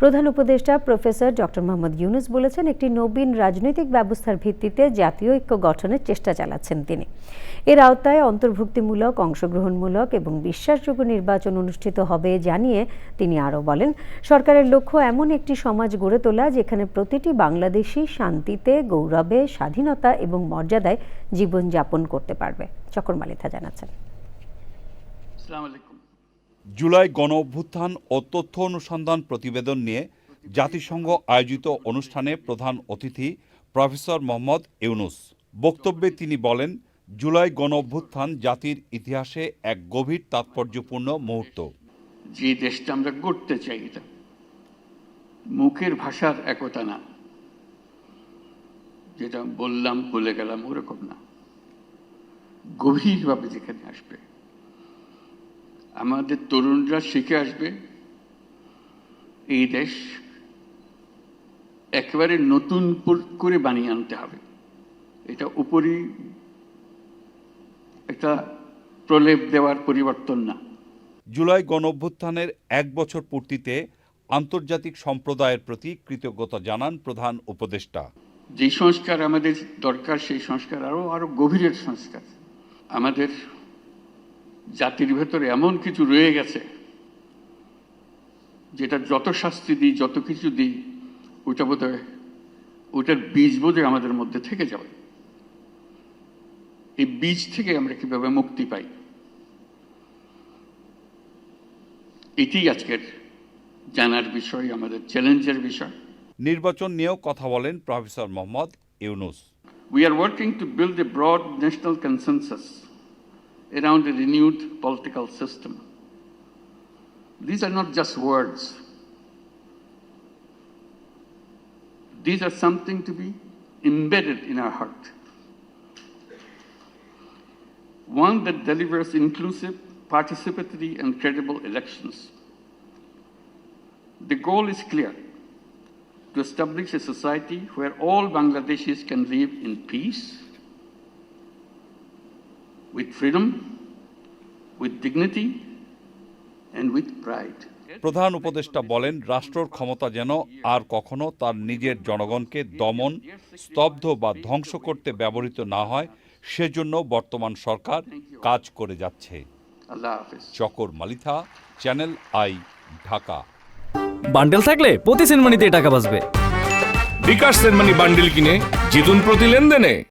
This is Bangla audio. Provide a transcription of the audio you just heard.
প্রধান উপদেষ্টা প্রফেসর ডক্টর মোহাম্মদ ইউনুস বলেছেন, একটি নবীন রাজনৈতিক ব্যবস্থার ভিত্তিতে জাতীয় ঐক্য গঠনের চেষ্টা চালাচ্ছেন তিনি। এর আওতায় অন্তর্ভুক্তিমূলক, অংশগ্রহণমূলক এবং বিশ্বাসযোগ্য নির্বাচন অনুষ্ঠিত হবে জানিয়ে তিনি আরও বলেন, সরকারের লক্ষ্য এমন একটি সমাজ গড়ে তোলা যেখানে প্রতিটি বাংলাদেশি শান্তিতে, গৌরবে, স্বাধীনতা এবং মর্যাদায় জীবনযাপন করতে পারবে। চকর মালিথা জানাচ্ছেন জুলাই গণ অভ্যুত্থান ও তথ্য অনুসন্ধান প্রতিবেদন নিয়ে জাতিসংঘ আয়োজিত অনুষ্ঠানে প্রধান অতিথি প্রফেসর মোহাম্মদ ইউনুস। বক্তব্যে তিনি বলেন, জুলাই গণ অভ্যুত্থান জাতির ইতিহাসে এক গভীর তাৎপর্যপূর্ণ মুহূর্ত। যে দেশটা আমরা গড়তে চাই মুখের ভাষার একতা না। যেটা বললাম, বলে গেলাম, ওরকম না। গভীরভাবে যেখানে আসবে আমাদের তরুণরা শিখে আসবে এই দেশ একেবারে নতুন করে বানিয়ে আনতে হবে। এটা উপরই একটা প্রলেপ দেওয়ার পরিবর্তন না। জুলাই গণ অভ্যুত্থানের এক বছর পূর্তিতে আন্তর্জাতিক সম্প্রদায়ের প্রতি কৃতজ্ঞতা জানান প্রধান উপদেষ্টা। যে সংস্কার আমাদের দরকার সেই সংস্কার আরও আরও গভীরের সংস্কার। আমাদের জাতির ভেতরে এমন কিছু রয়ে গেছে যেটা যত শাস্তি দিই যত কিছু দিই ওটা বোধ ওটার বীজ বোধহয় আমাদের মধ্যে থেকে যাবে। এই বীজ থেকে আমরা কীভাবে মুক্তি পাই? এটি আজকের জানার বিষয় আমাদের চ্যালেঞ্জের বিষয়। নির্বাচন নিয়েও কথা বলেন professor Mohammad Yunus. We are working to build a broad national consensus. Around a renewed political system. These are not just words. These are something to be embedded in our heart. One that delivers inclusive, participatory, and credible elections. The goal is clear to establish a society where all Bangladeshis can live in peace, with freedom, with dignity, and with pride. প্রধান উপদেষ্টা বলেন রাষ্ট্রর ক্ষমতা যেন আর কখনো তার নিজের জনগণকে দমন স্তব্ধ বা ধ্বংস করতে ব্যবহৃত না হয় সেজন্য বর্তমান সরকার কাজ করে যাচ্ছে। Chakor Malitha channel I Dhaka. Bundle থাকলে প্রতি সেনমানিতে টাকা বাঁচবে। বিকাশ সেনমানি বান্ডিল কিনে জিতুন প্রতি লেনদেনে।